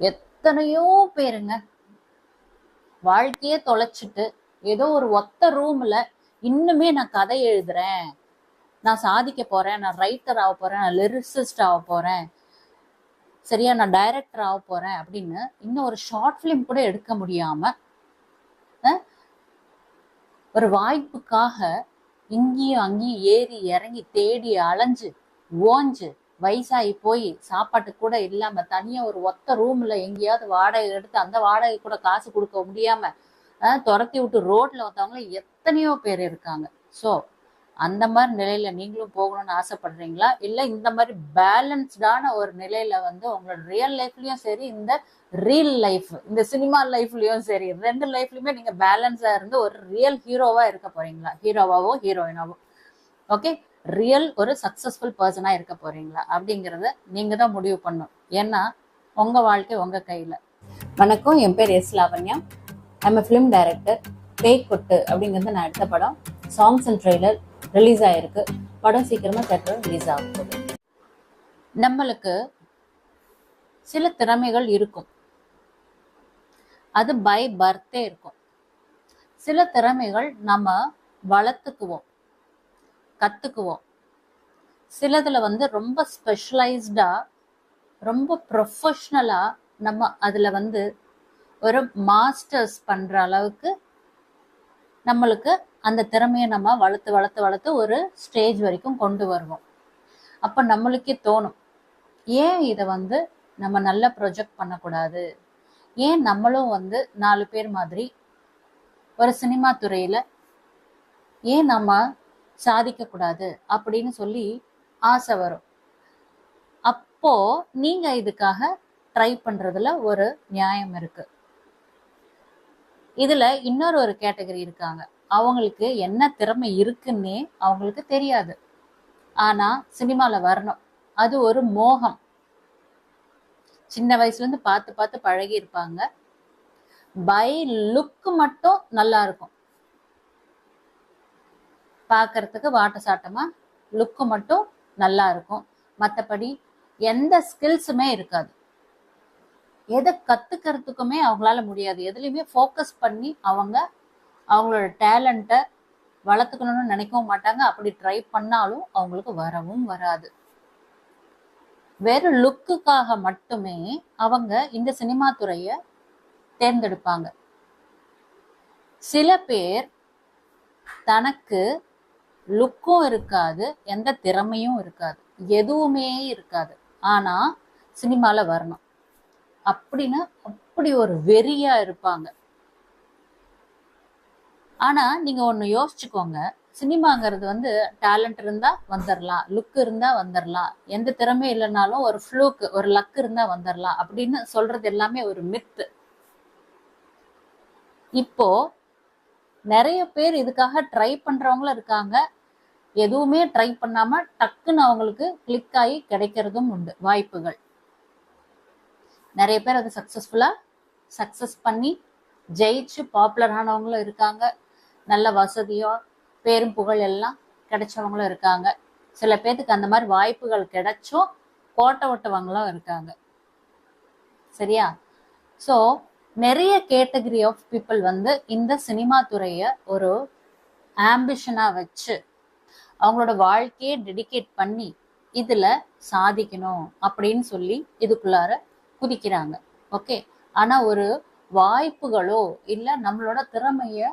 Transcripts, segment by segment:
எத்தனையோ பேருங்க வாழ்க்கையே தொலைச்சிட்டு ஏதோ ஒரு ஒத்த ரூம்ல இன்னுமே நான் கதை எழுதுறேன். நான் சாதிக்க போறேன் நான் ரைட்டர் ஆக போறேன் நான் லிரிசிஸ்ட் ஆக போறேன். சரியா நான் டைரக்டர் ஆக போறேன் அப்படின்னு இன்னும் ஒரு ஷார்ட் ஃபிலிம் கூட எடுக்க முடியாம ஒரு வாய்ப்புக்காக இங்கேயும் அங்கேயும் ஏறி இறங்கி தேடி அலைஞ்சு ஓஞ்சு வயசாகி போய் சாப்பாட்டு கூட இல்லாம தனியா ஒரு ஒத்த ரூம்ல எங்கேயாவது வாடகை எடுத்து அந்த வாடகை கூட காசு கொடுக்க முடியாம துரத்தி விட்டு ரோட்ல வந்தவங்க எத்தனையோ பேர் இருக்காங்க. ஸோ அந்த மாதிரி நிலையில நீங்களும் போகணும்னு ஆசைப்படுறீங்களா? இல்ல இந்த மாதிரி பேலன்ஸ்டான ஒரு நிலையில வந்து உங்களோட ரியல் லைஃப்லயும் சரி இந்த ரியல் லைஃப் இந்த சினிமா லைஃப்லயும் சரி ரெண்டு லைஃப்லயுமே நீங்க பேலன்ஸா இருந்து ஒரு ரியல் ஹீரோவா இருக்க போறீங்களா? ஹீரோவாவோ ஹீரோயினாவோ ஓகே ரியல் ஒரு சக்சஸ்ஃபுல் பர்சனாக இருக்க போறீங்களா? அப்படிங்கறத நீங்கள் தான் முடிவு பண்ணும் ஏன்னா உங்கள் வாழ்க்கை உங்கள் கையில். வணக்கம் என் பேர் S Lavanya. I'm film director பேய் கொட்டு அப்படிங்கிறது நான் எடுத்த படம். சாங்ஸ் அண்ட் ட்ரெய்லர் ரிலீஸ் ஆகிருக்கு படம் சீக்கிரமாக தேட்டர் ரிலீஸ் ஆக போகுது. நம்மளுக்கு சில திறமைகள் இருக்கும். அது பை பர்த்தே இருக்கும். சில திறமைகள் நம்ம வளர்த்துக்குவோம். கத்துக்குவோம். சிலதுல வந்து ரொம்ப ஸ்பெஷலைஸ்டா ரொம்ப ப்ரொஃபஷ்னலா நம்ம அதுல வந்து ஒரு மாஸ்டர்ஸ் பண்ற அளவுக்கு நம்மளுக்கு அந்த திறமையை நம்ம வளர்த்து வளர்த்து வளர்த்து ஒரு ஸ்டேஜ் வரைக்கும் கொண்டு வருவோம். அப்ப நம்மளுக்கே தோணும் ஏன் இதை வந்து நம்ம நல்லா ப்ரொஜெக்ட் பண்ணக்கூடாது? ஏன் நம்மளும் வந்து நாலு பேர் மாதிரி ஒரு சினிமா துறையில ஏன் நம்ம சாதிக்க கூடாது அப்படின்னு சொல்லி ஆசை வரும். அப்போ நீங்க இதுக்காக ட்ரை பண்றதுல ஒரு நியாயம் இருக்கு. இதுல இன்னொரு ஒரு கேட்டகரி இருக்காங்க. அவங்களுக்கு என்ன திறமை இருக்குன்னே அவங்களுக்கு தெரியாது. ஆனா சினிமால வரணும். அது ஒரு மோகம். சின்ன வயசுல இருந்து பார்த்து பார்த்து பழகி இருப்பாங்க பை லுக் மட்டும் நல்லா இருக்கும். பார்க்கறதுக்கு வாட்ட சாட்டமா லுக்கு மட்டும் நல்லா இருக்கும். மற்றபடி எந்த ஸ்கில்ஸுமே இருக்காது. எதை கத்துக்கிறதுக்குமே அவங்களால முடியாது. எதுலையுமே ஃபோக்கஸ் பண்ணி அவங்க அவங்களோட டேலண்ட்டை வளர்த்துக்கணும்னு நினைக்கவும் மாட்டாங்க. அப்படி ட்ரை பண்ணாலும் அவங்களுக்கு வரவும் வராது. வெறும் லுக்குக்காக மட்டுமே அவங்க இந்த சினிமா துறையை தேர்ந்தெடுப்பாங்க. சில பேர் தனக்கு லுக்கும் இருக்காது எந்த திறமையும் இருக்காது எதுவுமே இருக்காது. ஆனா சினிமால வரணும். அப்படின்னு அப்படி ஒரு வெறியா இருப்பாங்க. ஆனா நீங்க ஒண்ணு யோசிச்சுக்கோங்க சினிமாங்கிறது வந்து டேலண்ட் இருந்தா வந்துடலாம் லுக் இருந்தா வந்துடலாம் எந்த திறமை இல்லைனாலும் ஒரு ஃப்ளூக்கு ஒரு லக் இருந்தா வந்துடலாம் அப்படின்னு சொல்றது எல்லாமே ஒரு மித்து இப்போ நிறைய பேர் இதுக்காக ட்ரை பண்றவங்களும் இருக்காங்க. எதுவுமே ட்ரை பண்ணாம டக்குன்னு அவங்களுக்கு கிளிக் ஆகி கிடைக்கிறதும் உண்டு வாய்ப்புகள். நிறைய பேர் அதை சக்சஸ்ஃபுல்லா சக்சஸ் பண்ணி ஜெயிச்சு பாப்புலர் ஆனவங்களும் இருக்காங்க. நல்ல வசதியோ பேரும் புகழ் எல்லாம் கிடைச்சவங்களும் இருக்காங்க. சில பேர்த்துக்கு அந்த மாதிரி வாய்ப்புகள் கிடைச்சும் கோட்டை விட்டவங்களும் இருக்காங்க. சரியா? ஸோ நிறைய கேட்டகரி ஆஃப் பீப்புள் வந்து இந்த சினிமா துறையை ஒரு ஆம்பிஷனா வச்சு அவங்களோட வாழ்க்கையை டெடிகேட் பண்ணி இதுல சாதிக்கணும் அப்படின்னு சொல்லி இதுக்குள்ளார குதிக்கிறாங்க. ஓகே ஆனா ஒரு வாய்ப்புகளோ இல்ல நம்மளோட திறமைய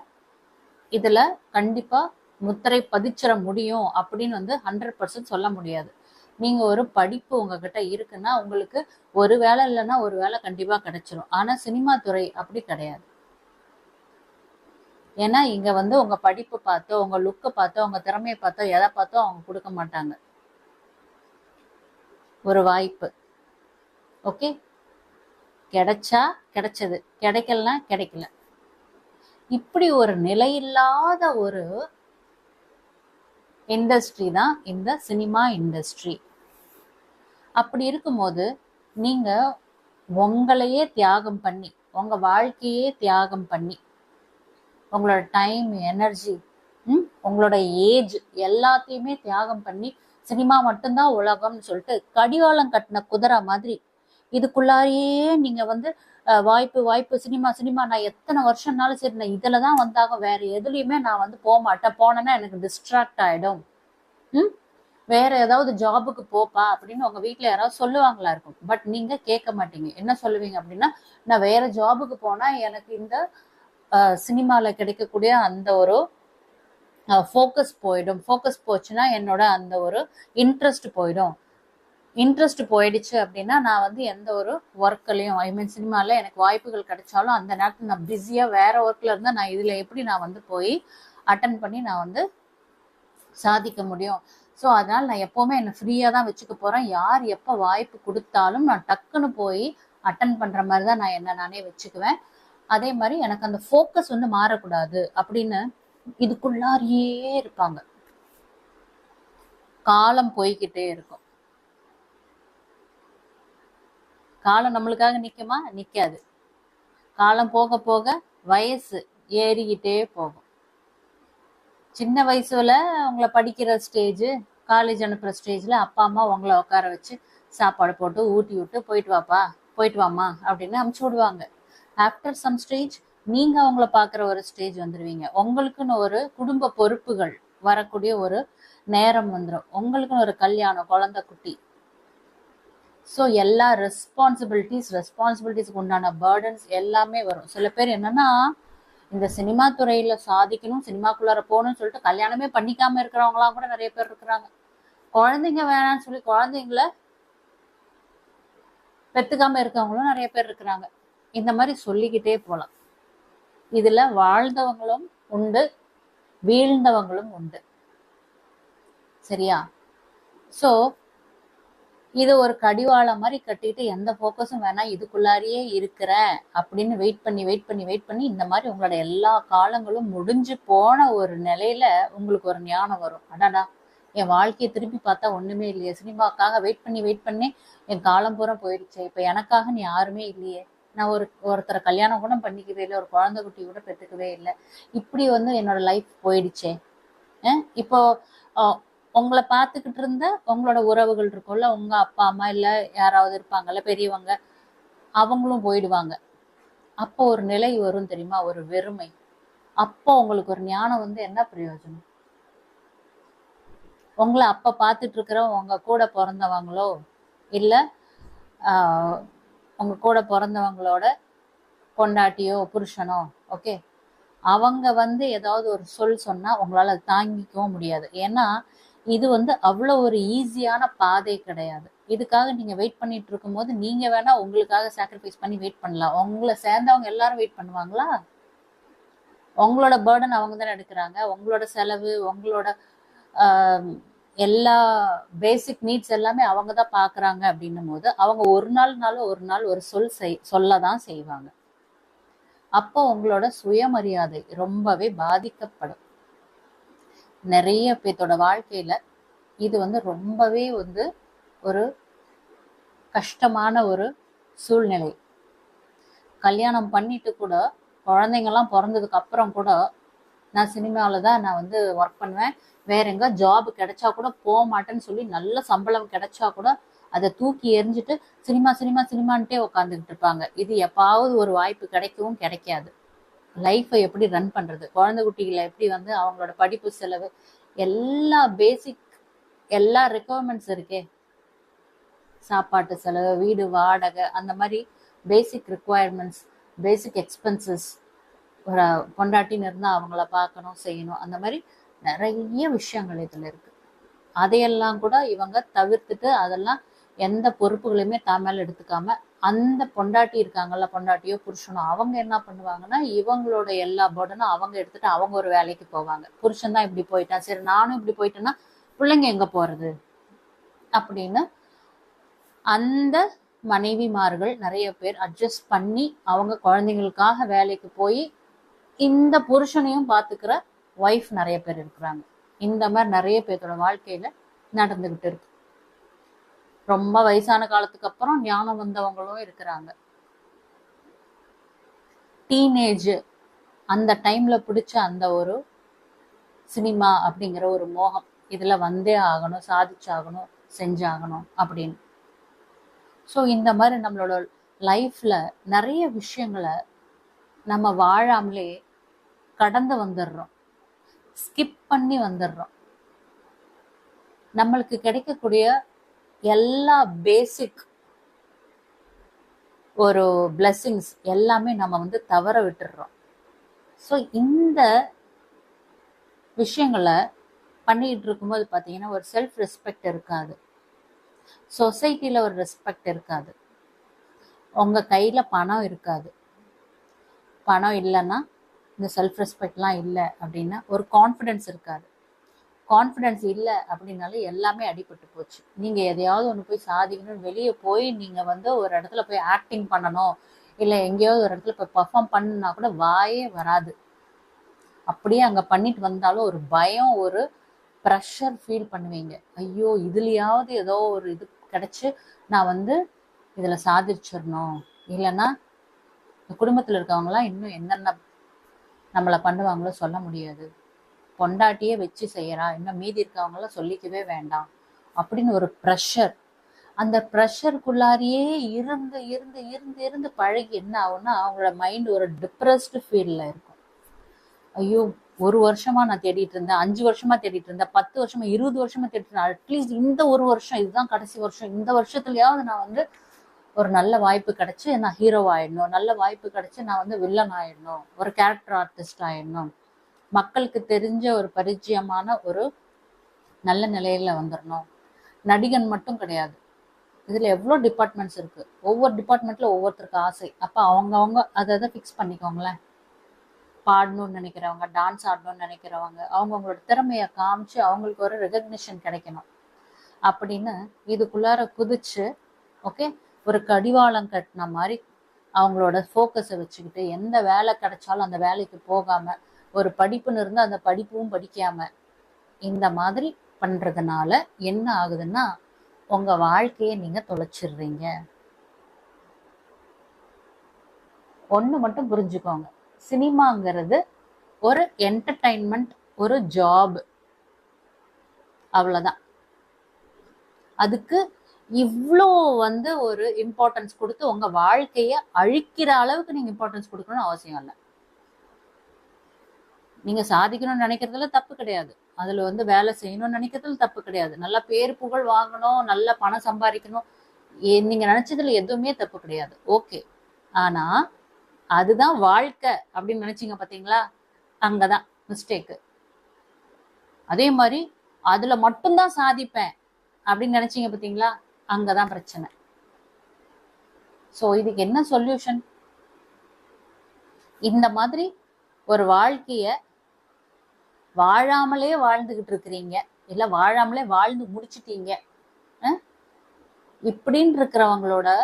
இதுல கண்டிப்பா முத்திரை பதிச்சிட முடியும் அப்படின்னு வந்து ஹண்ட்ரட் பர்சன்ட் சொல்ல முடியாது. நீங்க ஒரு படிப்பு உங்ககிட்ட இருக்குன்னா உங்களுக்கு ஒரு வேலை இல்லைன்னா ஒரு வேலை கண்டிப்பா கிடைச்சிரும். ஆனா சினிமா துறை அப்படி கிடையாது. ஏன்னா இங்க வந்து உங்க படிப்பு பார்த்தோ உங்க லுக்கை பார்த்தோ உங்க திறமையை பார்த்தோ எதை பார்த்தோ அவங்க கொடுக்க மாட்டாங்க. ஒரு வாய்ப்பு. ஓகே? கிடைச்சா கிடைச்சது. கிடைக்கலனா கிடைக்கல. இப்படி ஒரு நிலையில்லாத ஒரு இண்டஸ்ட்ரி தான் இந்த சினிமா இண்டஸ்ட்ரி அப்படி இருக்கும்போது நீங்க உங்களையே தியாகம் பண்ணி உங்க வாழ்க்கையே தியாகம் பண்ணி உங்களோட டைம் எனர்ஜி உங்களோட ஏஜ் எல்லாத்தையுமே தியாகம் பண்ணி சினிமா மட்டும்தான் உலகம்னு சொல்லிட்டு கடிவாளம் கட்டின குதிரை மாதிரி இதுக்குள்ளாரியே நீங்க வந்து வாய்ப்பு வாய்ப்பு சினிமா சினிமா நான் எத்தனை வருஷம்னாலும் சரி நான் இதுல தான் வந்தாங்க வேற எதுலேயுமே நான் வந்து போக மாட்டேன் போனேன்னா எனக்கு டிஸ்ட்ராக்ட் ஆயிடும். ம் வேற ஏதாவது ஜாபுக்கு போப்பா அப்படின்னு உங்க வீட்டுல யாராவது சொல்லுவாங்களா இருக்கும். பட் நீங்க கேட்க மாட்டீங்க. என்ன சொல்லுவீங்க அப்படின்னா நான் வேற ஜாபுக்கு போனா எனக்கு இந்த சினிமால கிடைக்கக்கூடிய அந்த ஒரு ஃபோக்கஸ் போயிடும். ஃபோக்கஸ் போச்சுன்னா என்னோட அந்த ஒரு இன்ட்ரெஸ்ட் போயிடும். இன்ட்ரெஸ்ட் போயிடுச்சு அப்படின்னா நான் வந்து எந்த ஒரு ஒர்க்லையும் ஐ மீன் சினிமாவில் எனக்கு வாய்ப்புகள் கிடைச்சாலும் அந்த நேரத்தில் நான் பிஸியாக வேற ஒர்க்கில் இருந்தால் நான் இதில் எப்படி நான் வந்து போய் அட்டன் பண்ணி நான் வந்து சாதிக்க முடியும்? ஸோ அதனால் நான் எப்போவுமே என்னை ஃப்ரீயாக தான் வச்சுக்க போகிறேன் யார் எப்போ வாய்ப்பு கொடுத்தாலும் நான் டக்குன்னு போய் அட்டன் பண்ணுற மாதிரி தான் நான் என்ன நானே வச்சுக்குவேன். அதே மாதிரி எனக்கு அந்த ஃபோக்கஸ் வந்து மாறக்கூடாது அப்படின்னு இதுக்குள்ளாரியே இருப்பாங்க. காலம் போய்கிட்டே இருக்கும். காலம் நம்மளுக்காக நிற்குமா நிக்காது. காலம் போக போக வயசு ஏறிக்கிட்டே போகும். சின்ன வயசுல உங்களை படிக்கிற ஸ்டேஜ் காலேஜ் அனுப்புற ஸ்டேஜ்ல அப்பா அம்மா உங்களை உட்கார வச்சு சாப்பாடு போட்டு ஊட்டி விட்டு போயிட்டு வாப்பா போயிட்டு வாமா அப்படின்னு அமுச்சு விடுவாங்க. ஆஃப்டர் சம் ஸ்டேஜ் நீங்க அவங்கள பாக்குற ஒரு ஸ்டேஜ் வந்துருவீங்க. உங்களுக்குன்னு ஒரு குடும்ப பொறுப்புகள் வரக்கூடிய ஒரு நேரம் வந்துடும் உங்களுக்குன்னு ஒரு கல்யாணம் குழந்தை குட்டி. ஸோ எல்லா ரெஸ்பான்சிபிலிட்டிஸ் ரெஸ்பான்சிபிலிட்டிஸ்க்கு உண்டான பேர்டன்ஸ் எல்லாமே வரும். சில பேர் என்னன்னா இந்த சினிமா துறையில சாதிக்கணும் சினிமாக்குள்ளார போகணும்னு சொல்லிட்டு கல்யாணமே பண்ணிக்காம இருக்கிறவங்களாம் கூட நிறைய பேர் இருக்கிறாங்க. குழந்தைங்க வேணாம்னு சொல்லி குழந்தைங்கள பெத்துக்காம இருக்கவங்களும் நிறைய பேர் இருக்கிறாங்க. இந்த மாதிரி சொல்லிக்கிட்டே போகலாம் இதுல வாழ்ந்தவங்களும் உண்டு வீழ்ந்தவங்களும் உண்டு. சரியா? ஸோ இது ஒரு கடிவாளம் மாதிரி கட்டிட்டு எந்த ஃபோக்கஸும் வேணாம் இதுக்குள்ளாரியே இருக்கிறேன் அப்படின்னு வெயிட் பண்ணி வெயிட் பண்ணி வெயிட் பண்ணி இந்த மாதிரி உங்களோட எல்லா காலங்களும் முடிஞ்சு போன ஒரு நிலையில உங்களுக்கு ஒரு ஞானம் வரும். அடாடா என் வாழ்க்கையை திருப்பி பார்த்தா ஒண்ணுமே இல்லையே. சினிமாக்காக வெயிட் பண்ணி வெயிட் பண்ணி என் காலம் பூரா போயிடுச்சே. இப்ப எனக்காக நீ யாருமே இல்லையே. நான் ஒரு ஒருத்தரை கல்யாணம் கூட பண்ணிக்கவே இல்லை ஒரு குழந்தை குட்டி கூட பெற்றுக்கவே இல்லை. இப்படி வந்து என்னோட லைஃப் போயிடுச்சே. இப்போ உங்களை பார்த்துக்கிட்டு இருந்த உங்களோட உறவுகள் இருக்கும்ல உங்க அப்பா அம்மா இல்ல யாராவது இருப்பாங்கல்ல பெரியவங்க அவங்களும் போயிடுவாங்க. அப்போ ஒரு நிலை வரும் தெரியுமா? ஒரு வெறுமை. அப்போ உங்களுக்கு ஒரு ஞானம் வந்து என்ன பிரயோஜனம்? உங்களை அப்ப பார்த்துட்டு இருக்கிற உங்க கூட பிறந்தவங்களோ இல்ல ஆஹ், உங்க கூட பிறந்தவங்களோட பொண்டாட்டியோ புருஷனோ ஓகே அவங்க வந்து ஏதாவது ஒரு சொல் சொன்னா உங்களால தாங்கிக்கவும் முடியாது. ஏன்னா இது வந்து அவ்வளோ ஒரு ஈஸியான பாதை கிடையாது. இதுக்காக நீங்க வெயிட் பண்ணிட்டு இருக்கும்போது நீங்க வேணா உங்களுக்காக சாக்ரிஃபைஸ் பண்ணி வெயிட் பண்ணலாம். உங்களை சேர்ந்தவங்க எல்லாரும் வெயிட் பண்ணுவாங்களா? உங்களோட பேர்டன் அவங்க தானே எடுக்கிறாங்க. உங்களோட செலவு உங்களோட எல்லா பேசிக் நீட்ஸ் எல்லாமே அவங்க தான் பாக்குறாங்க அப்படின்னும் போது அவங்க ஒரு நாள்னாலும் ஒரு நாள் ஒரு சொல் செய் சொல்ல தான் செய்வாங்க. அப்போ உங்களோட சுயமரியாதை ரொம்பவே பாதிக்கப்படும். நிறைய பேர்த்தோட வாழ்க்கையில இது வந்து ரொம்பவே வந்து ஒரு கஷ்டமான ஒரு சூழ்நிலை. கல்யாணம் பண்ணிட்டு கூட குழந்தைங்கெல்லாம் பிறந்ததுக்கு அப்புறம் கூட நான் சினிமாவில் தான் நான் வந்து ஒர்க் பண்ணுவேன். வேற எங்க ஜாப் கிடைச்சா கூட போக மாட்டேன்னு சொல்லி நல்ல சம்பளம் கிடைச்சா கூட அதை தூக்கி எறிஞ்சிட்டு சினிமா சினிமா சினிமான்ட்டே உட்காந்துக்கிட்டு இருப்பாங்க. இது எப்பாவது ஒரு வாய்ப்பு கிடைக்கவும் கிடைக்காது. லைஃப்பை எப்படி ரன் பண்றது? குழந்தை குட்டிகளை எப்படி வந்து அவங்களோட படிப்பு செலவு எல்லா பேசிக் எல்லா ரெக்குவயர்மெண்ட்ஸ் இருக்கே. சாப்பாட்டு செலவு வீடு வாடகை அந்த மாதிரி பேசிக் ரிக்குவயர்மெண்ட்ஸ் பேசிக் எக்ஸ்பென்சஸ் ஒரு பொண்டாட்டின்னு இருந்தால் அவங்கள பார்க்கணும் செய்யணும் அந்த மாதிரி நிறைய விஷயங்கள் இதில் இருக்கு. அதையெல்லாம் கூட இவங்க தவிர்த்துட்டு அதெல்லாம் எந்த பொறுப்புகளையுமே தான் மேலே எடுத்துக்காம அந்த பொண்டாட்டி இருக்காங்கல்ல பொண்டாட்டியோ புருஷனோ அவங்க என்ன பண்ணுவாங்கன்னா இவங்களோட எல்லா பர்டனும் அவங்க எடுத்துட்டு அவங்க ஒரு வேலைக்கு போவாங்க. புருஷன் தான் இப்படி போயிட்டான். சரி நானும் இப்படி போயிட்டேன்னா பிள்ளைங்க எங்க போறது? அப்படின்னு அந்த மனைவிமார்கள் நிறைய பேர் அட்ஜஸ்ட் பண்ணி அவங்க குழந்தைங்களுக்காக வேலைக்கு போய் இந்த புருஷனையும் பாத்துக்கிற ஒய்ஃப் நிறைய பேர் இருக்கிறாங்க. இந்த மாதிரி நிறைய பேர்த்தோட வாழ்க்கையில நடந்துகிட்டு இருக்கு. ரொம்ப வயசான காலத்துக்கு அப்புறம் ஞானம் வந்தவங்களும் இருக்கிறாங்க. டீனேஜ் அந்த டைம்ல பிடிச்ச அந்த ஒரு சினிமா அப்படிங்கிற ஒரு மோகம். இதுல வந்தே ஆகணும் சாதிச்சாகணும் செஞ்சாகணும் அப்படின்னு. ஸோ இந்த மாதிரி நம்மளோட லைஃப்ல நிறைய விஷயங்களை நம்ம வாழாமலே கடந்து வந்துடுறோம். ஸ்கிப் பண்ணி வந்துடுறோம். நம்மளுக்கு கிடைக்கக்கூடிய எல்லா பேசிக் ஒரு blessings எல்லாமே நம்ம வந்து தவற விட்டுடுறோம் ஸோ இந்த விஷயங்களை பண்ணிட்டு இருக்கும்போது பார்த்தீங்கன்னா ஒரு செல்ஃப் ரெஸ்பெக்ட் இருக்காது சொசைட்டியில் ஒரு ரெஸ்பெக்ட் இருக்காது. உங்கள் கையில் பணம் இருக்காது. பணம் இல்லைன்னா இந்த செல்ஃப் ரெஸ்பெக்ட்லாம் இல்லை அப்படின்னா ஒரு கான்ஃபிடென்ஸ் இருக்காது. கான்ஃபிடென்ஸ் இல்லை அப்படின்னாலே எல்லாமே அடிபட்டு போச்சு. நீங்கள் எதையாவது ஒன்று போய் சாதிக்கணும்னு வெளியே போய் நீங்கள் வந்து ஒரு இடத்துல போய் ஆக்டிங் பண்ணணும். இல்லை எங்கேயாவது ஒரு இடத்துல போய் பர்ஃபார்ம் பண்ணுனா கூட வாயே வராது. அப்படியே அங்கே பண்ணிட்டு வந்தாலும் ஒரு பயம் ஒரு ப்ரெஷர் ஃபீல் பண்ணுவீங்க. ஐயோ இதுலேயாவது ஏதோ ஒரு இது கிடச்சி நான் வந்து இதில் சாதிச்சிடணும். இல்லைன்னா இந்த குடும்பத்தில் இருக்கவங்களாம் இன்னும் என்னென்ன நம்மளை பண்ணுவாங்களோ சொல்ல முடியாது. பொண்டாட்டியே வச்சு செய்யறா. இன்னும் மீதி இருக்கவங்களாம் சொல்லிக்கவே வேண்டாம். அப்படின்னு ஒரு ப்ரெஷர் அந்த ப்ரெஷருக்குள்ளாரியே இருந்து இருந்து இருந்து இருந்து பழகி என்ன ஆகும்னா அவங்களோட மைண்ட் ஒரு டிப்ரெஸ்டு ஃபீல்ல இருக்கும். ஐயோ ஒரு வருஷமா நான் தேடிட்டு இருந்தேன் அஞ்சு வருஷமா தேடிட்டு இருந்தேன் பத்து வருஷமா இருபது வருஷமா தேடிட்டு இருந்தேன். அட்லீஸ்ட் இந்த ஒரு வருஷம் இதுதான் கடைசி வருஷம். இந்த வருஷத்துலயாவது நான் வந்து ஒரு நல்ல வாய்ப்பு கிடைச்சு நான் ஹீரோ ஆயிடணும். நல்ல வாய்ப்பு கிடைச்சு நான் வந்து வில்லன் ஆயிடணும். ஒரு கேரக்டர் ஆர்டிஸ்ட் ஆயிடணும். மக்களுக்கு தெரிஞ்ச ஒரு பரிச்சயமான ஒரு நல்ல நிலையில வந்துடணும் நடிகன் மட்டும் கிடையாது. இதுல எவ்வளோ டிபார்ட்மெண்ட்ஸ் இருக்கு? ஒவ்வொரு டிபார்ட்மெண்ட்ல ஒவ்வொருத்தருக்கு ஆசை. அப்ப அவங்க அவங்க அதை அதை ஃபிக்ஸ் பண்ணிக்கோங்களேன். பாடணும்னு நினைக்கிறவங்க டான்ஸ் ஆடணும்னு நினைக்கிறவங்க அவங்கவுங்களோட திறமையை காமிச்சு அவங்களுக்கு ஒரு ரெகக்னிஷன் கிடைக்கணும். அப்படின்னு இதுக்குள்ளார குதிச்சு ஓகே ஒரு கடிவாளம் கட்டின மாதிரி அவங்களோட ஃபோக்கஸை வச்சுக்கிட்டு எந்த வேலை கிடைச்சாலும் அந்த வேலைக்கு போகாம ஒரு படிப்புன்னு இருந்து அந்த படிப்பும் படிக்காம இந்த மாதிரி பண்றதுனால என்ன ஆகுதுன்னா உங்க வாழ்க்கையை நீங்க தொலைச்சிடுறீங்க. ஒண்ணு மட்டும் புரிஞ்சுக்கோங்க. சினிமாங்கிறது ஒரு என்டர்டைன்மெண்ட் ஒரு ஜாப் அவ்வளவுதான். அதுக்கு இவ்வளோ வந்து ஒரு இம்பார்ட்டன்ஸ் கொடுத்து உங்க வாழ்க்கைய அழிக்கிற அளவுக்கு நீங்க இம்பார்ட்டன்ஸ் கொடுக்கணும்னு அவசியம் இல்லை. நீங்க சாதிக்கணும்னு நினைக்கிறதுல தப்பு கிடையாது. அதுல வந்து வேலை செய்யணும்னு நினைக்கிறதுல தப்பு கிடையாது. நல்ல பேர் புகழ் வாங்கணும் நல்ல பணம் சம்பாதிக்கணும். நீங்க நினைச்சதுல எதுவுமே தப்பு கிடையாது. ஓகே. ஆனா அதுதான் வாழ்க்கை அப்படின்னு நினைச்சீங்க பாத்தீங்களா? அங்கதான். மிஸ்டேக்கு அதே மாதிரி அதுல மட்டும்தான் சாதிப்பேன் அப்படின்னு நினைச்சீங்க பாத்தீங்களா? அங்கதான் பிரச்சனை. சோ இதுக்கு என்ன சொல்யூஷன் இந்த மாதிரி ஒரு வாழ்க்கைய வாழாமலே வாழ்ந்துகிட்டு இருக்கிறீங்க. இல்ல வாழாமலே வாழ்ந்து முடிச்சிட்டீங்க. இப்படின்னு இருக்கிறவங்களோட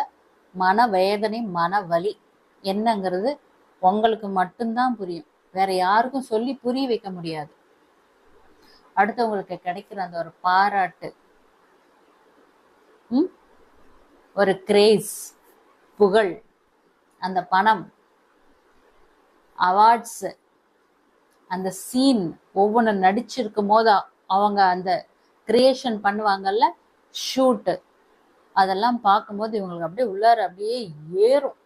மன வேதனை மன வலி என்னங்கிறது உங்களுக்கு மட்டும்தான் புரியும். வேற யாருக்கும் சொல்லி புரிய வைக்க முடியாது. அடுத்தவங்களுக்கு கிடைக்கிற அந்த ஒரு பாராட்டு. ம்? ஒரு கிரேஸ் புகழ் அந்த பணம் அவார்ட்ஸ் அந்த சீன் ஒவ்வொன்று நடிச்சிருக்கும் போது அவங்க அந்த கிரியேஷன் பண்ணுவாங்கல்ல? ஷூட்டு அதெல்லாம் பார்க்கும்போது இவங்களுக்கு அப்படியே உள்ளார அப்படியே ஏறும்.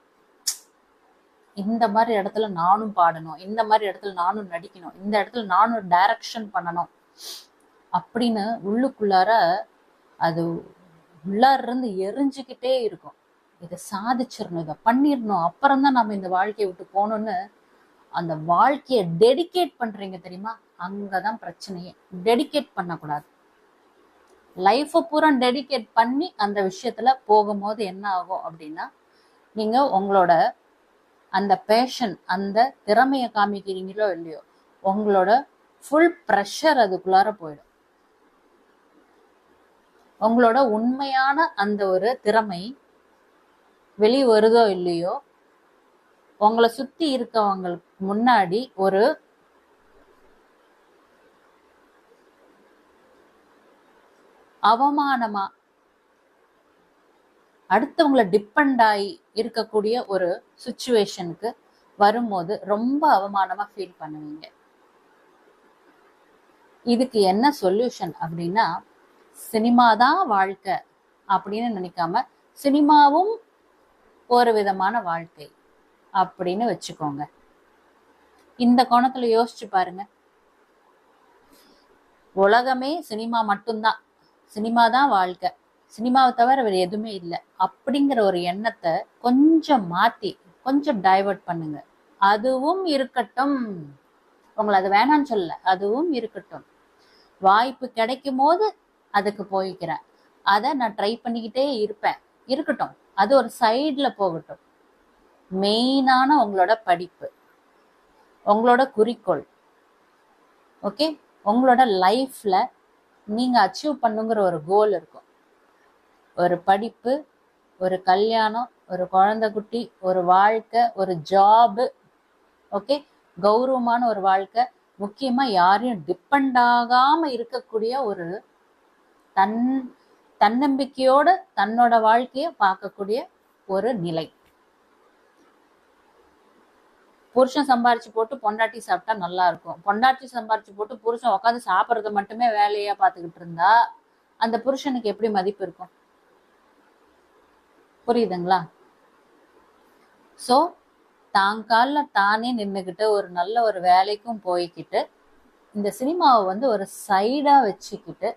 இந்த மாதிரி இடத்துல நானும் பாடணும். இந்த மாதிரி இடத்துல நானும் நடிக்கணும். இந்த இடத்துல நானும் டைரக்ஷன் பண்ணணும். அப்படின்னு உள்ளுக்குள்ளார அது உள்ளார இருந்து எரிஞ்சுக்கிட்டே இருக்கும். இதை சாதிச்சிடணும் இதை பண்ணிடணும். அப்புறம் தான் நம்ம இந்த வாழ்க்கையை விட்டு போகணும்னு அந்த வாழ்க்கையை டெடிகேட் பண்றீங்க தெரியுமா? அங்கதான் பிரச்சனையே. டெடிகேட் பண்ணக்கூடாது. லைஃப்பை பூரா டெடிகேட் பண்ணி அந்த விஷயத்துல போகும்போது என்ன ஆகும் அப்படின்னா நீங்க உங்களோட அந்த பேஷன் அந்த திறமையை காமிக்கிறீங்களோ இல்லையோ உங்களோட ஃபுல் ப்ரெஷர் அதுக்குள்ளார போயிடும். உங்களோட உண்மையான அந்த ஒரு திறமை வெளி வருதோ இல்லையோ உங்களை சுத்தி இருக்கவங்களுக்கு முன்னாடி ஒரு அவமானமா அடுத்தவங்களை டிபெண்ட் ஆகி இருக்கக்கூடிய ஒரு சுச்சுவேஷனுக்கு வரும்போது ரொம்ப அவமானமா ஃபீல் பண்ணுவீங்க. இதுக்கு என்ன சொல்யூஷன் அப்படின்னா சினிமா தான் வாழ்க்கை அப்படின்னு நினைக்காம சினிமாவும் ஒரு விதமான வாழ்க்கை. அப்படின்னு வச்சுக்கோங்க. இந்த கோணத்துல யோசிச்சு பாருங்க. உலகமே சினிமா மட்டும்தான். சினிமா தான் வாழ்க்கை. சினிமாவை தவிர வேறு எதுவுமே இல்லை. அப்படிங்கிற ஒரு எண்ணத்தை கொஞ்சம் மாத்தி கொஞ்சம் டைவர்ட் பண்ணுங்க. அதுவும் இருக்கட்டும். உங்களை அது வேணாம்னு சொல்லல. அதுவும் இருக்கட்டும். வாய்ப்பு கிடைக்கும் போது அதுக்கு போய்க்கிறேன். அதை நான் ட்ரை பண்ணிக்கிட்டே இருப்பேன். இருக்கட்டும். அது ஒரு சைடில் போகட்டும். மெயினான உங்களோட படிப்பு உங்களோட குறிக்கோள். ஓகே உங்களோட லைஃப்ல நீங்க அச்சீவ் பண்ணுங்கிற ஒரு கோல் இருக்கும். ஒரு படிப்பு ஒரு கல்யாணம் ஒரு குழந்தை குட்டி ஒரு வாழ்க்கை ஒரு ஜாபு ஓகே கௌரவமான ஒரு வாழ்க்கை. முக்கியமா யாரையும் டிபெண்ட் ஆகாம இருக்கக்கூடிய ஒரு தன் தன்னம்பிக்கையோட தன்னோட வாழ்க்கைய பார்க்கக்கூடிய ஒரு நிலை. புருஷன் சம்பாரிச்சு போட்டு பொண்டாட்டி சாப்பிட்டா நல்லா இருக்கும். பொண்டாட்டி சம்பாரிச்சு போட்டு புருஷன் உட்காந்து சாப்பிட்றது மட்டுமே வேலையா பார்த்துக்கிட்டு இருந்தா அந்த புருஷனுக்கு எப்படி மதிப்பு இருக்கும்? புரியுதுங்களா? சோ தான் காலில் தானே நின்றுக்கிட்டு ஒரு நல்ல ஒரு வேலைக்கும் போய்கிட்டு இந்த சினிமாவை வந்து ஒரு சைடாக வச்சுக்கிட்டு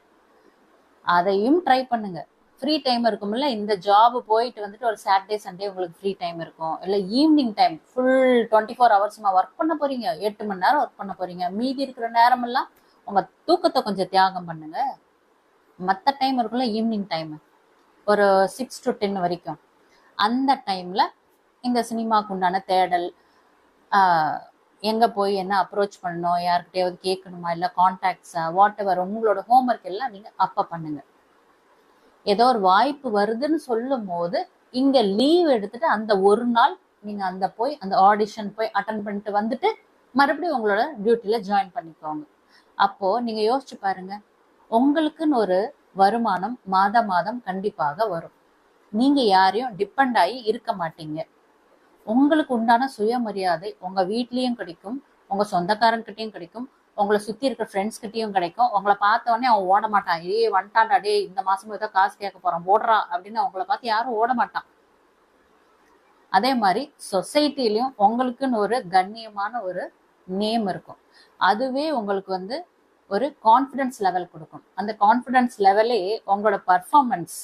அதையும் ட்ரை பண்ணுங்கள் ஃப்ரீ டைம் இருக்கும்ல இந்த ஜாப் போயிட்டு வந்துட்டு ஒரு சாட்டர்டே சண்டே உங்களுக்கு ஃப்ரீ டைம் இருக்கும். இல்லை evening time full twenty four ஹவர்ஸ்மா work பண்ண போறீங்க. எட்டு மணி நேரம் ஒர்க் பண்ண போறீங்க. மீதி இருக்கிற நேரமெல்லாம் உங்க தூக்கத்தை கொஞ்சம் தியாகம் பண்ணுங்க. மற்ற டைம் இருக்குல்ல ஈவினிங் டைம் ஒரு சிக்ஸ் டு டென் வரைக்கும். அந்த டைம்ல இந்த சினிமாக்கு உண்டான தேடல் எங்கே எங்க போய் என்ன அப்ரோச் பண்ணணும் யார்கிட்டயாவது கேட்கணுமா இல்லை கான்டாக்ட்ஸா வாட் எவர் உங்களோட ஹோம்ஒர்க் எல்லாம் நீங்க அப்ப பண்ணுங்க. ஏதோ ஒரு வாய்ப்பு வருதுன்னு சொல்லும் போது இங்க லீவ் எடுத்துட்டு அந்த ஒரு நாள் நீங்க அந்த போய் அந்த ஆடிஷன் போய் அட்டன் பண்ணிட்டு வந்துட்டு மறுபடியும் உங்களோட டியூட்டில ஜாயின் பண்ணிக்கோங்க. அப்போ நீங்க யோசிச்சு பாருங்க உங்களுக்குன்னு ஒரு வருமானம் மாத மாதம் கண்டிப்பாக வரும். நீங்க யாரையும் டிபெண்ட் ஆகி இருக்க மாட்டீங்க. உங்களுக்கு உண்டான சுயமரியாதை உங்க வீட்லயும் கிடைக்கும் உங்க சொந்தக்காரன்கிட்டயும் கிடைக்கும் உங்களை சுத்தி இருக்கிற ஃப்ரெண்ட்ஸ் கிட்டயும் கிடைக்கும். உங்களை பார்த்த உடனே அவன் ஓட மாட்டான். ஏ வந்துட்டான்டா டேய் இந்த மாசம் ஏதோ காசு கேட்க போறான். ஓடுறா அப்படின்னு அவங்கள பார்த்து யாரும் ஓட மாட்டான். அதே மாதிரி சொசைட்டிலையும் உங்களுக்குன்னு ஒரு கண்ணியமான ஒரு நேம் இருக்கும். அதுவே உங்களுக்கு வந்து ஒரு கான்ஃபிடன்ஸ் லெவல் கொடுக்கும். அந்த கான்ஃபிடன்ஸ் லெவலே உங்களோட பர்ஃபார்மன்ஸ்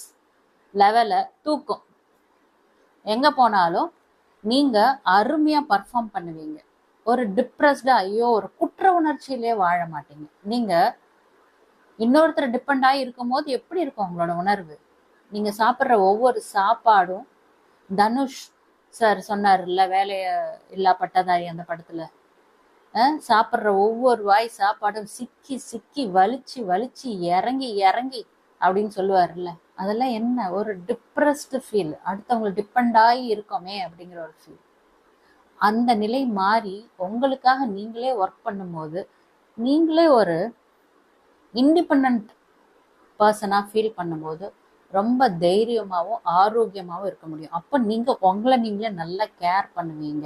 லெவலை தூக்கும். எங்க போனாலும் நீங்க அருமையா பர்ஃபார்ம் பண்ணுவீங்க. ஒரு டிப்ரெஸ்டா ஐயோ ஒரு குற்ற உணர்ச்சியிலே வாழ மாட்டீங்க. நீங்க இன்னொருத்தர் டிபெண்ட் ஆகி இருக்கும்போது எப்படி இருக்கும் உங்களோட உணர்வு? நீங்க சாப்பிட்ற ஒவ்வொரு சாப்பாடும் தனுஷ் சார் சொன்னார்ல வேலைய இல்லா பட்டதாரி அந்த படத்துல. சாப்பிட்ற ஒவ்வொரு வாய் சாப்பாடும் சிக்கி சிக்கி வலிச்சு வலிச்சு இறங்கி இறங்கி அப்படின்னு சொல்லுவார்ல. அதெல்லாம் என்ன? ஒரு டிப்ரெஸ்டு ஃபீல் அடுத்தவங்களை டிபெண்ட் ஆகி இருக்கோமே அப்படிங்கிற ஒரு ஃபீல் அந்த நிலை மாறி உங்களுக்காக நீங்களே ஒர்க் பண்ணும்போது நீங்களே ஒரு இண்டிபெண்ட் பர்சனாக ஃபீல் பண்ணும்போது ரொம்ப தைரியமாகவும் ஆரோக்கியமாகவும் இருக்க முடியும். அப்போ நீங்கள் உங்களை நீங்களே நல்லா கேர் பண்ணுவீங்க.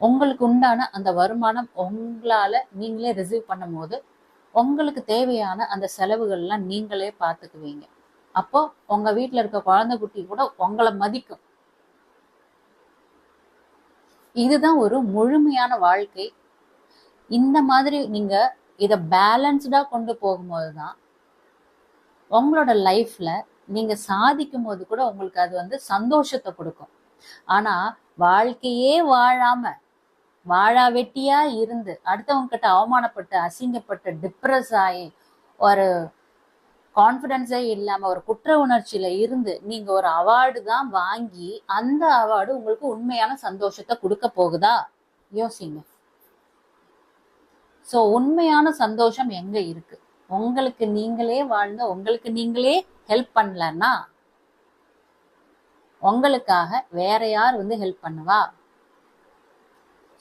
உங்களுக்கு உண்டான அந்த வருமானம் உங்களால் நீங்களே ரிசீவ் பண்ணும்போது உங்களுக்கு தேவையான அந்த செலவுகள்லாம் நீங்களே பார்த்துக்குவீங்க. அப்போ உங்கள் வீட்டில் இருக்க குழந்தை குட்டி கூட உங்களை மதிக்கும். இதுதான் ஒரு முழுமையான வாழ்க்கை. இந்த மாதிரி நீங்க இத பேலன்ஸ்டா கொண்டு போகும்போது தான் உங்களோட லைஃப்ல நீங்க சாதிக்கும் போது கூட உங்களுக்கு அது வந்து சந்தோஷத்தை கொடுக்கும். ஆனா வாழ்க்கையே வாழாம வாழா வெட்டியா இருந்து அடுத்தவங்க கிட்ட அவமானப்பட்டு அசிங்கப்பட்டு டிப்ரெஸ் ஆகி ஒரு கான்ஃபிடென்ஸே இல்லாம ஒரு குற்ற உணர்ச்சியில இருந்து நீங்க ஒரு அவார்டு தான் வாங்கி அந்த அவார்டு உங்களுக்கு உண்மையான சந்தோஷத்தை கொடுக்க போகுதா? யோசிங்க. சோ உண்மையான சந்தோஷம் எங்க இருக்கு? உங்களுக்கு நீங்களே வாழ்ந்து உங்களுக்கு நீங்களே ஹெல்ப் பண்ணலன்னா உங்களுக்காக வேற யார் வந்து ஹெல்ப் பண்ணுவா?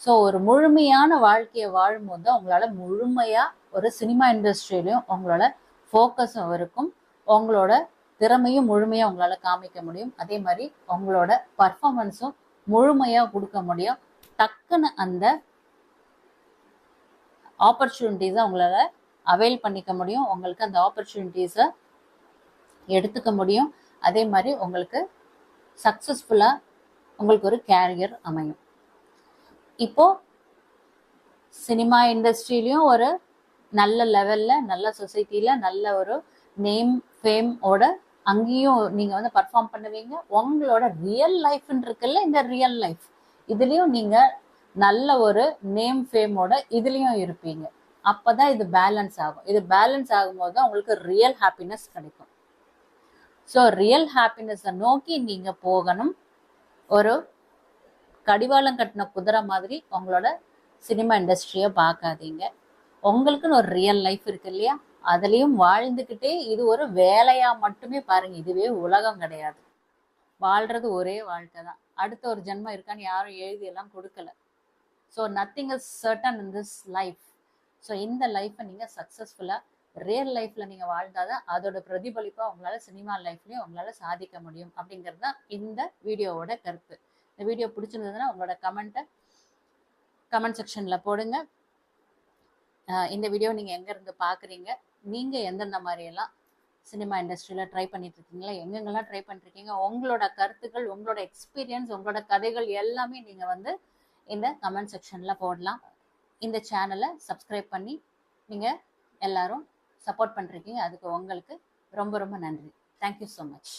ஸோ ஒரு முழுமையான வாழ்க்கையை வாழும்போது தான் உங்களால முழுமையா ஒரு சினிமா இண்டஸ்ட்ரியிலையும் உங்களோட ஃபோக்கஸும் இருக்கும். உங்களோட திறமையும் முழுமையாக உங்களால் காமிக்க முடியும். அதே மாதிரி உங்களோட பர்ஃபார்மன்ஸும் முழுமையாக கொடுக்க முடியும். டக்குன்னு அந்த ஆப்பர்ச்சுனிட்டிஸை உங்களால் அவைல் பண்ணிக்க முடியும். உங்களுக்கு அந்த ஆப்பர்ச்சுனிட்டிஸை எடுத்துக்க முடியும். அதே மாதிரி உங்களுக்கு சக்ஸஸ்ஃபுல்லாக உங்களுக்கு ஒரு கேரியர் அமையும். இப்போ சினிமா இண்டஸ்ட்ரியிலையும் ஒரு நல்ல லெவலில் நல்ல சொசைட்டியில் நல்ல ஒரு நேம் ஃபேம் ஓட அங்கேயும் நீங்கள் வந்து பர்ஃபார்ம் பண்ணுவீங்க. உங்களோட ரியல் லைஃப்னு இருக்குல்ல இந்த ரியல் லைஃப் இதுலேயும் நீங்கள் நல்ல ஒரு நேம் ஃபேமோட இதுலேயும் இருப்பீங்க. அப்பதான் இது பேலன்ஸ் ஆகும். இது பேலன்ஸ் ஆகும்போது தான் உங்களுக்கு ரியல் ஹாப்பினஸ் கிடைக்கும். ஸோ ரியல் ஹாப்பினஸை நோக்கி நீங்கள் போகணும். ஒரு கடிவாளம் கட்டின குதிரை மாதிரி உங்களோட சினிமா இண்டஸ்ட்ரியை பார்க்காதீங்க. உங்களுக்குன்னு ஒரு ரியல் லைஃப் இருக்கு இல்லையா? அதுலேயும் வாழ்ந்துக்கிட்டே இது ஒரு வேலையா மட்டுமே பாருங்க. இதுவே உலகம் கிடையாது. வாழ்றது ஒரே வாழ்க்கை தான். அடுத்த ஒரு ஜென்மம் இருக்கான்னு யாரும் எழுதி எல்லாம் கொடுக்கல. So nothing is certain in this life so இந்த லைஃப்பை நீங்கள் சக்ஸஸ்ஃபுல்லாக ரியல் லைஃப்பில் நீங்கள் வாழ்ந்தாதான் அதோட பிரதிபலிப்பாக உங்களால் சினிமா லைஃப்லேயும் உங்களால் சாதிக்க முடியும். அப்படிங்கிறது தான் இந்த வீடியோவோட கருத்து. இந்த வீடியோ பிடிச்சிருந்ததுன்னா உங்களோட கமெண்ட்டை கமெண்ட் செக்ஷனில் போடுங்க. இந்த வீடியோ நீங்கள் எங்கேருந்து பார்க்குறீங்க நீங்கள் எந்தெந்த மாதிரியெல்லாம் சினிமா இண்டஸ்ட்ரியில் ட்ரை பண்ணிட்டுருக்கீங்களா எங்கெங்கெல்லாம் ட்ரை பண்ணிருக்கீங்க? உங்களோட கருத்துக்கள் உங்களோட எக்ஸ்பீரியன்ஸ் உங்களோட கதைகள் எல்லாமே நீங்கள் வந்து இந்த கமெண்ட் செக்ஷனில் போடலாம். இந்த சேனலை சப்ஸ்கிரைப் பண்ணி நீங்கள் எல்லாரும் சப்போர்ட் பண்ணிருக்கீங்க அதுக்கு உங்களுக்கு ரொம்ப ரொம்ப நன்றி. Thank you so much